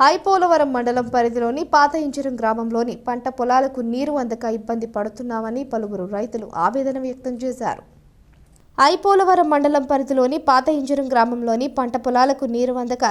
ఐపోలవరం మండలం పరిధిలోని పాత ఇంజరం గ్రామంలోని పంట పొలాలకు నీరు అందక ఇబ్బంది పడుతున్నామని పలువురు రైతులు ఆవేదన వ్యక్తం చేశారు. ఐపోలవరం మండలం పరిధిలోని పాత ఇంజరం గ్రామంలోని పంట పొలాలకు నీరు అందక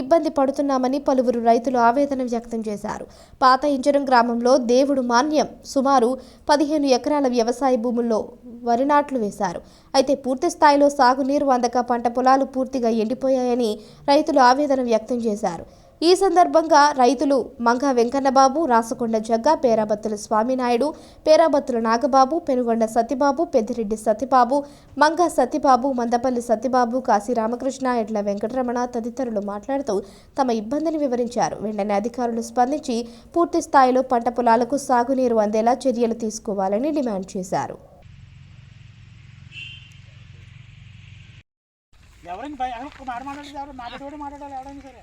ఇబ్బంది పడుతున్నామని పలువురు రైతులు ఆవేదన వ్యక్తం చేశారు. పాత ఇంజరం గ్రామంలో దేవుడు మాన్యం సుమారు పదిహేను ఎకరాల వ్యవసాయ భూముల్లో వరి నాట్లు వేశారు. అయితే పూర్తి స్థాయిలో సాగునీరు అందక పంట పొలాలు పూర్తిగా ఎండిపోయాయని రైతులు ఆవేదన వ్యక్తం చేశారు. ఈ సందర్భంగా రైతులు మంగ వెంకన్నబాబు రాసకొండ జగ్గ పేరాబత్తుల స్వామినాయుడు పేరాబత్తుల నాగబాబు పెనుగొండ సత్యబాబు పెద్దిరెడ్డి సత్యబాబు మంగ సత్యబాబు మందపల్లి సత్యబాబు కాశీ రామకృష్ణ ఎడ్ల వెంకటరమణ తదితరులు మాట్లాడుతూ తమ ఇబ్బందిని వివరించారు. వెంటనే అధికారులు స్పందించి పూర్తి స్థాయిలో పంట పొలాలకు సాగునీరు అందేలా చర్యలు తీసుకోవాలని డిమాండ్ చేశారు. ఎవరైనా ఎవరు? మాట్లాడాలి ఎవరైనా సరే.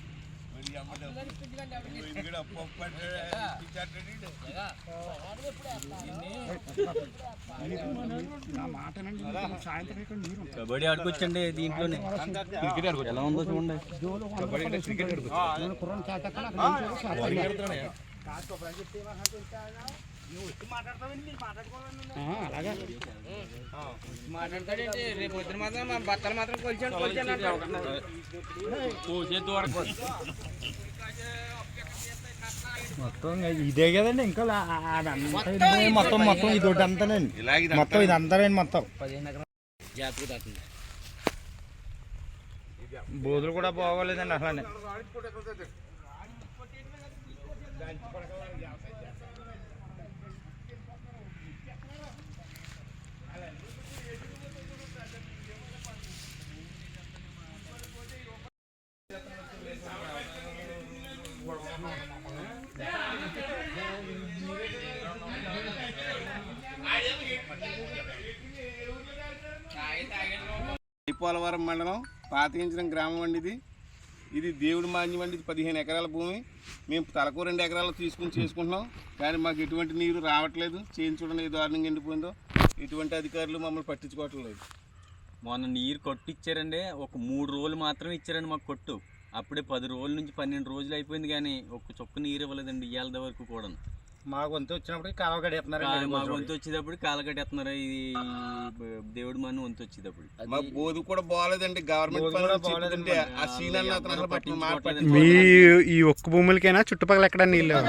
కబడ్డీ ఆడుకోవచ్చండి దీంట్లోనే క్రికెట్ ఆడుకోవచ్చు ఎలా ఉందో చూడండి నేను కుర్రాడిని చేతక్కన అక్కడ అలాగే. మాట్లాడతాడేంటి? రేపు పొద్దున మాత్రం బట్టలు మాత్రం కొలిచాను కొలిచాను. మొత్తం ఇదే కదండి ఇంకా మొత్తం మొత్తం ఇది ఒకటి అంతానండి మొత్తం ఇది అంతానండి. మొత్తం బోధులు కూడా బాగోలేదండి అసలు పోలవరం మండలం పాతించడం గ్రామం అండి ఇది. ఇది దేవుడి మాన్యం అండి. ఇది పదిహేను ఎకరాల భూమి. మేము తలకు రెండు ఎకరాలు తీసుకుని చేసుకుంటున్నాం. కానీ మాకు ఎటువంటి నీరు రావట్లేదు. చేయించడం ఏ దారుణంగా ఎండిపోయిందో. ఎటువంటి అధికారులు మమ్మల్ని పట్టించుకోవట్లేదు మొన్న నీరు కొట్టు ఇచ్చారండి ఒక మూడు రోజులు మాత్రమే ఇచ్చారండి మాకు కొట్టు. అప్పుడే పది రోజుల నుంచి పన్నెండు రోజులు అయిపోయింది కానీ ఒక్క చుక్క నీరు ఇవ్వలేదండి ఇవాళ వరకు కూడా మా వంతు వచ్చినప్పుడు కాలువ కడేస్తున్నారండి మా వంతు వచ్చేటప్పుడు కాలగట్టేస్తున్నారు ఇది దేవుడి మన వంతు వచ్చేటప్పుడు మా బోధు కూడా బాగాలేదండి గవర్నమెంట్ ఆ సీన్ అన్న మీ. ఈ ఒక్క భూములకైనా చుట్టుపక్కల ఎక్కడ నీళ్ళు లేవు.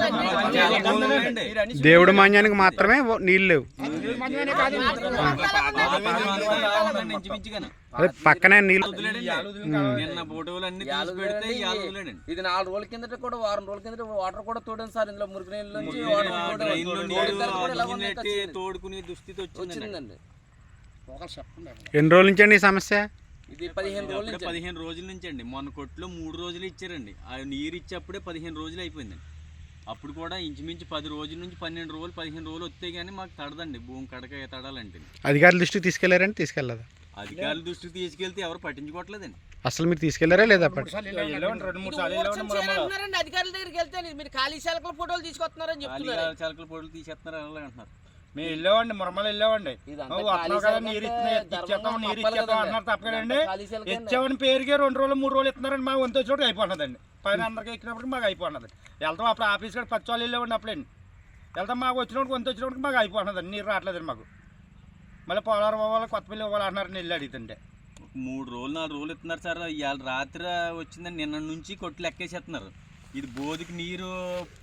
దేవుడు మాన్యానికి మాత్రమే నీళ్ళు లేవు. పక్కనే నీళ్ళు. ఇది నాలుగు రోజుల కిందట కూడా వారం రోజుల కిందట వాటర్ కూడా తోడాను సార్. ఇందులో మురికి నీళ్ళ. తోడుకునే దుస్థితి వచ్చిందండి. ఎన్ని రోజుల నుంచి అండి సమస్య? ఇది పదిహేను రోజుల పదిహేను రోజుల నుంచి అండి. మొన్న కొట్లో మూడు రోజులు ఇచ్చారండి. ఆ నీరు ఇచ్చేప్పుడే పదిహేను రోజులు అయిపోయిందండి. అప్పుడు కూడా ఇంచుమించు పది రోజుల నుంచి పన్నెండు రోజులు పదిహేను రోజులు వస్తే కానీ మాకు తడదండి. భూమి కడక తడాలంటే. అధికారుల దృష్టికి తీసుకెళ్ళారండి? తీసుకెళ్ళదా అధికారుల దృష్టికి తీసుకెళ్తే ఎవరు పట్టించుకోవట్లేదండి. అసలు మీరు తీసుకెళ్ళారా లేదా అధికారుల దగ్గరికి వెళ్తే మీరు ఖాళీ శాలకుల ఫోటోలు తీసుకొస్తున్నారని చెప్తున్నారు. చిలకల పొడులు తీసేస్తున్నారు అంటున్నారు మేము వెళ్ళామండి మురమలు వెళ్ళామండి వస్తున్నావు కదా నీరు ఇచ్చేస్తాం నీరు ఇచ్చేస్తాం. అన్నారు శాలకండి. ఇచ్చామని పేరుకే రెండు రోజులు మూడు రోజులు ఇస్తున్నారండి మా వంతు వచ్చినప్పుడు అయిపోతున్నదండి పైన అందరికి ఎక్కినప్పుడు మాకు అయిపోతున్నది వెళ్తాం అప్పుడు ఆఫీస్ కూడా పచ్చి వాళ్ళు వెళ్ళేవాడిని అప్పుడండి. వెళ్తాం మాకు వచ్చినప్పుడు వంతు వచ్చినప్పుడు మాకు అయిపోతున్నదండి నీరు రావట్లేదండి మాకు. మళ్ళీ పోలవరం పోవాలి కొత్తపల్లి పోవాలి అంటున్నారు నీళ్ళు అడుగుతుంటే. ఒక మూడు రోజులు నాలుగు రోజులు ఇస్తున్నారు సార్. ఇవాళ రాత్రి వచ్చిందని నిన్న నుంచి కొట్లు ఎక్కేసేస్తున్నారు ఇది బోధికి నీరు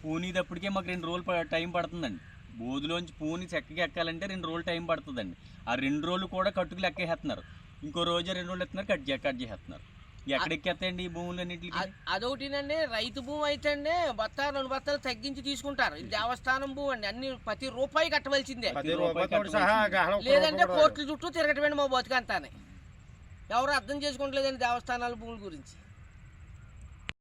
పూనిదప్పటికే మాకు రెండు రోజులు టైం పడుతుందండి. బోధులోంచి పూని చెక్కకి ఎక్కాలంటే రెండు రోజులు టైం పడుతుందండి. ఆ రెండు రోజులు కూడా కట్టుకులు ఎక్కేసేస్తున్నారు ఇంకో రోజు రెండు రోజులు ఎత్తున్నారు కట్ చే కట్ చేసేస్తున్నారు ఎక్కడ ఎక్కేస్తాయండి ఈ భూములన్నింటికి? అ- అదొకటినండి రైతు భూమి అయితే అండి బత్తా రెండు బత్తాలు తగ్గించి తీసుకుంటారు. ఇది దేవస్థానం భూమి అండి అన్ని ప్రతి రూపాయి కట్టవలసిందే. లేదంటే కోర్టుల చుట్టూ తిరగటమేండి మా బతుకంతానే. ఎవరు అర్థం చేసుకుంటలేదండి దేవస్థానాల భూముల గురించి.